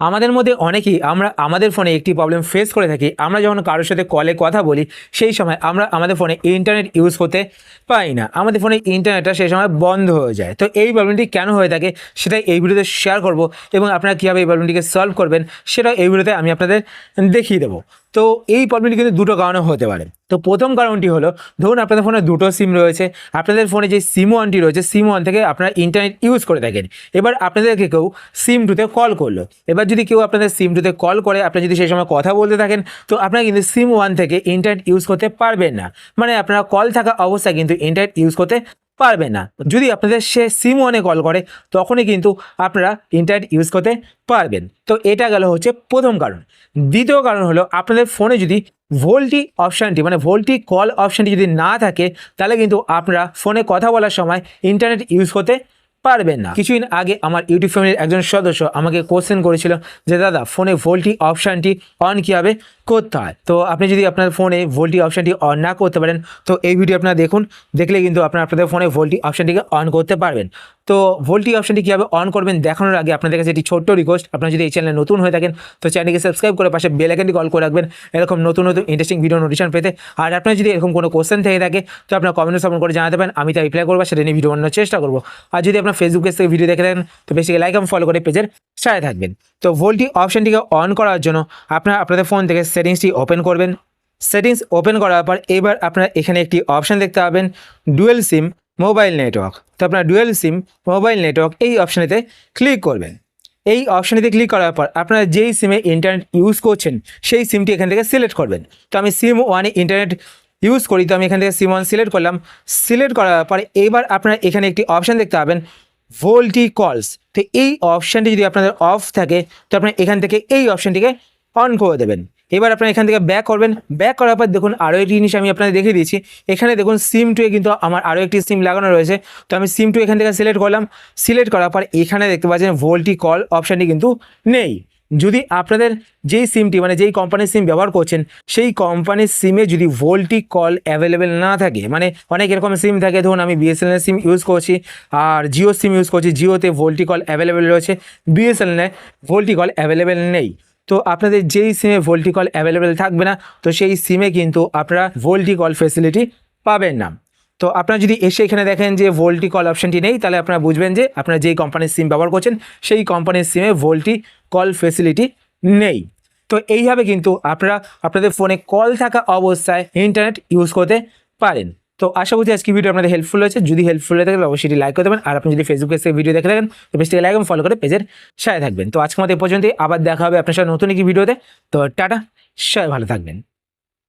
আমাদের মধ্যে অনেকেই আমরা, আমাদের ফোনে একটি প্রবলেম ফেস করে থাকি। আমরা যখন কারোর সাথে কলে কথা বলি, সেই সময় আমরা আমাদের ফোনে ইন্টারনেট ইউজ করতে পাই না। আমাদের ফোনে ইন্টারনেটটা সেই সময় বন্ধ হয়ে যায়। তো এই প্রবলেমটি কেন হয়ে থাকে সেটাই এই ভিডিওতে শেয়ার করব এবং আপনারা কীভাবে এই প্রবলেমটিকে সলভ করবেন সেটা এই ভিডিওতে আমি আপনাদের দেখিয়ে দেবো। তো এই প্রবলেমটি কিন্তু দুটো কারণে হতে পারে। তো প্রথম কারণটি হলো, ধরুন আপনাদের ফোনে দুটো সিম রয়েছে, আপনাদের ফোনে যে সিম ওয়ানটি রয়েছে সিম ওয়ান থেকে আপনারা ইন্টারনেট ইউজ করে থাকেন। এবার আপনাদেরকে কেউ সিম টুতে কল করল। এবার যদি কেউ আপনাদের সিম টুতে কল করে, আপনি যদি সেই সময় কথা বলতে থাকেন, তো আপনারা কিন্তু সিম ওয়ান থেকে ইন্টারনেট ইউজ করতে পারবেন না। মানে আপনারা কল থাকা অবস্থায় কিন্তু ইন্টারনেট ইউজ করতে পারবেন না। যদি আপনাদের সে সিম ওয়ানে কল করে, তখনই কিন্তু আপনারা ইন্টারনেট ইউজ করতে পারবেন। তো এটা গেল হচ্ছে প্রথম কারণ। দ্বিতীয় কারণ হলো আপনাদের ফোনে যদি ভোল্টি অপশানটি মানে ভোল্টি কল অপশানটি যদি না থাকে, তাহলে কিন্তু আপনারা ফোনে কথা বলার সময় ইন্টারনেট ইউজ করতে পারবেন না। কিছুদিন আগে আমার ইউটিউব ফ্যামিলির একজন সদস্য আমাকে কোশ্চেন করেছিল যে, দাদা ফোনে ভোল্টি অপশানটি অন কীভাবে করতে হয় তো আপনি যদি আপনার ফোনে ভোল্টি অপশানটি অন না করতে পারেন, তো এই ভিডিও আপনারা দেখুন, দেখলে কিন্তু আপনারা আপনাদের ফোনে ভোল্টি অপশানটিকে অন করতে পারবেন। তো ভোল্টি অপশানটি কীভাবে অন করবেন দেখানোর আগে আপনাদের কাছে একটি ছোট্ট রিকোয়েস্ট আপনারা যদি এই চ্যানেলে নতুন হয়ে থাকেন, তো চ্যানেলকে সাবস্ক্রাইব করে পাশে বেল আইকনটি কল করে রাখবেন, এরকম নতুন নতুন ইন্টারেস্টিং ভিডিও নোটিশন পেতে। আর আপনার যদি এরকম কোনো কোশ্চেন থেকে থাকে, তো আপনার কমেন্টে সাপোর্ট করে জানাতে পারেন, আমি তা রিপ্লাই করব, সেটা নিয়ে ভিডিও বানানোর চেষ্টা করব। আর যদি আপনার ফেসবুক পেজ থেকে ভিডিও দেখে থাকেন, তো বেশি লাইক এবং ফলো করে পেজের সাথে থাকবেন। তো ভোল্টি অপশানটিকে অন করার জন্য আপনারা আপনাদের ফোন থেকে সেটিংসটি ওপেন করবেন। সেটিংস ওপেন করার পর এবার আপনারা এখানে একটি অপশান দেখতে পাবেন ডুয়েল সিম মোবাইল নেটওয়ার্ক তো আপনার ডুয়েল সিম মোবাইল নেটওয়ার্ক এই অপশানেতে ক্লিক করবেন। এই অপশানেতে ক্লিক করার পর আপনারা যেই সিমে ইন্টারনেট ইউজ করছেন, সেই সিমটি এখান থেকে সিলেক্ট করবেন। তো আমি সিম ওয়ানে ইন্টারনেট ইউজ করি, তো আমি এখান থেকে সিম ওয়ান সিলেক্ট করলাম। সিলেক্ট করার পরে এবার আপনারা এখানে একটি অপশান দেখতে পাবেন ভোল্টি কলস তো এই অপশানটি যদি আপনাদের অফ থাকে, তো আপনারা এখান থেকে এই অপশানটিকে অন করে দেবেন। এবার আপনারা এখান থেকে ব্যাক করবেন। ব্যাক করার পর দেখুন আরও একটি জিনিস আমি আপনাদের দেখিয়ে দিয়েছি। এখানে দেখুন সিম টুয়ে কিন্তু আমার আরও একটি সিম লাগানো রয়েছে। তো আমি সিম টু এখান থেকে সিলেক্ট করলাম। সিলেক্ট করার পর এখানে দেখতে পাচ্ছেন ভোল্টি কল অপশানটি কিন্তু নেই। যদি আপনাদের যেই সিমটি মানে যেই কোম্পানির সিম ব্যবহার করছেন, সেই কোম্পানির সিমে যদি ভোল্টি কল অ্যাভেলেবেল না থাকে মানে অনেক এরকম সিম থাকে, ধরুন আমি বিএসএনএল সিম ইউজ করছি, আর জিও সিম ইউজ করছি জিওতে ভোল্টি কল অ্যাভেলেবেল রয়েছে। বিএসএনএলে ভোল্টি কল অ্যাভেলেবেল নেই। তো আপনাদের যেই সিমে ভোল্টি কল অ্যাভেলেবেল থাকবে না, তো সেই সিমে কিন্তু আপনারা ভোল্টি কল ফেসিলিটি পাবেন না। তো আপনারা যদি এসে এখানে দেখেন যে ভোল্টি কল অপশনটি নেই, তাহলে আপনারা বুঝবেন যে আপনারা যেই কোম্পানির সিম ব্যবহার করছেন, সেই কোম্পানির সিমে ভোল্টি কল ফেসিলিটি নেই। তো এইভাবে কিন্তু আপনারা আপনাদের ফোনে কল থাকা অবস্থায় ইন্টারনেট ইউজ করতে পারেন। তো আশা করছি আজকে ভিডিও আপনাদের হেল্পফুল হয়েছে। যদি হেল্পফুল হয়ে থাকে অবশ্যই লাইক করে দেবেন। আর আপনি যদি ফেসবুকে থেকে ভিডিও দেখে থাকেন, তো বেশি লাইক এবং ফলো করে পেজের সাথে থাকবেন। তো আজকে আমাদের পর্যন্ত আবার দেখা হবে আপনার সাথে নতুন একটি ভিডিওতে তো টাটা, সবাই ভালো থাকবেন।